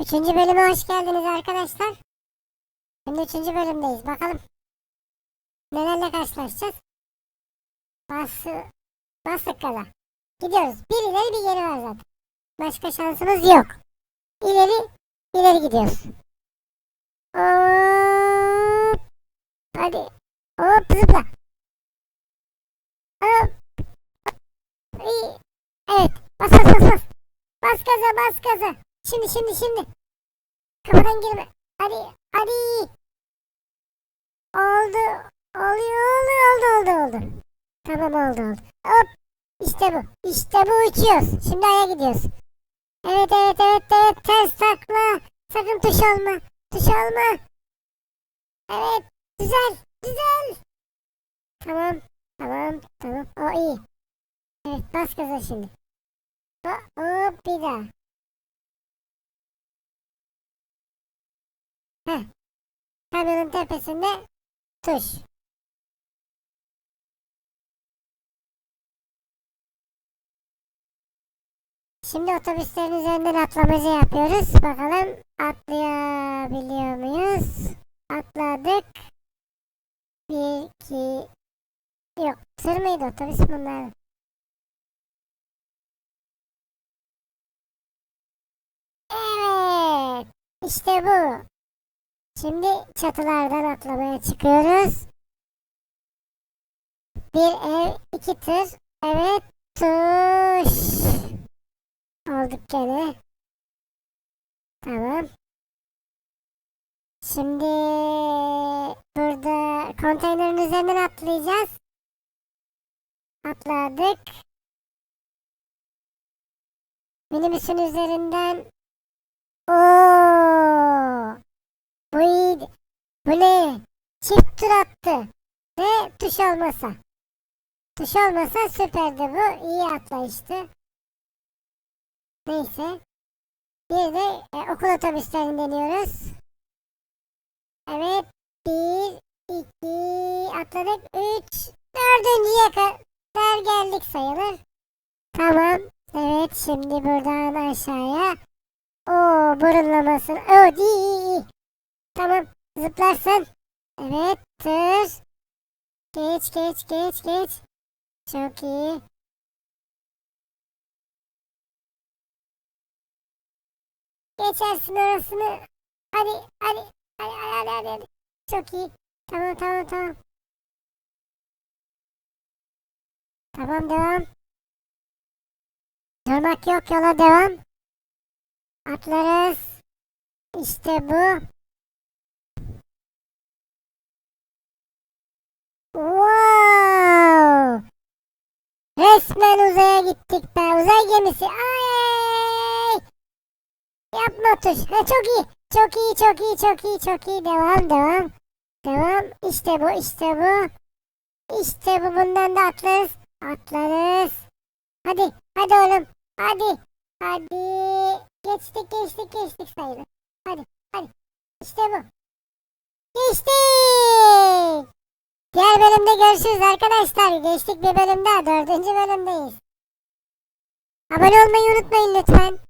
Üçüncü bölüme hoş geldiniz arkadaşlar. Şimdi üçüncü bölümdeyiz. Bakalım nelerle karşılaşacağız. Bası, bastık gaza. Gidiyoruz. Bir ileri bir geri var zaten. Başka şansımız yok. İleri, ileri gidiyoruz. Hop. Hadi. Hop zıpla. Hop. Evet. Bas bas bas bas. Bas gaza bas gaza. Şimdi şimdi şimdi. Kapıdan girme. Hadi hadi. Oldu. Oluyor oldu oldu oldu oldu. Tamam oldu oldu. Hop. İşte bu. İşte bu uçuyoruz. Şimdi aya gidiyoruz. Evet evet evet evet ters takla. Sakın tuş olma. Tuş olma. Evet. Güzel. Güzel. Tamam. Tamam. Tamam. O iyi. Evet bas gaza şimdi. Hop bir daha. Heh. Kamyonun tepesinde tuş. Şimdi otobüslerin üzerinden atlamacı yapıyoruz. Bakalım atlayabiliyor muyuz? Atladık. Bir, iki... Yok tır mıydı otobüs bunlar? Evet. İşte bu. Şimdi çatılardan atlamaya çıkıyoruz. Bir ev, iki tır. Evet, tuş. Olduk gene. Tamam. Şimdi burada konteynerin üzerinden atlayacağız. Atladık. Minibüsün üzerinden. Oo! Bu iyiydi. Bu ne? Çift tur attı. Ve tuş olmasa. Tuş olmasa süperdi bu. İyi atlayıştı. Neyse. Bir de e, okul otobüslerini deniyoruz. Evet. Bir, iki, atladık. Üç, dördüncüye kadar geldik sayılır. Tamam. Evet şimdi buradan aşağıya. Oo burunlamasın. Oo iyi. Tamam zıplarsın. Evet tır. Geç geç geç geç. Çok iyi. Geçersin orasını. Hadi hadi hadi hadi hadi. hadi. Çok iyi. Tamam tamam tamam. Tamam devam. Durmak yok yola devam. Atlarız. İşte bu. Wow! Resmen uzaya gittik be. Uzay gemisi. Ay! Yapma tuş. Ha, çok iyi. Çok iyi, çok iyi, çok iyi, çok iyi. Devam, devam. Devam. İşte bu, işte bu. İşte bu. Bundan da atlarız. Atlarız. Hadi, hadi oğlum. Hadi. Hadi. Geçtik, geçtik, geçtik sayılır. Hadi, hadi. İşte bu. Geçtik. Diğer bölümde görüşürüz arkadaşlar. Geçtik bir bölüm. Dördüncü bölümdeyiz. Abone olmayı unutmayın lütfen.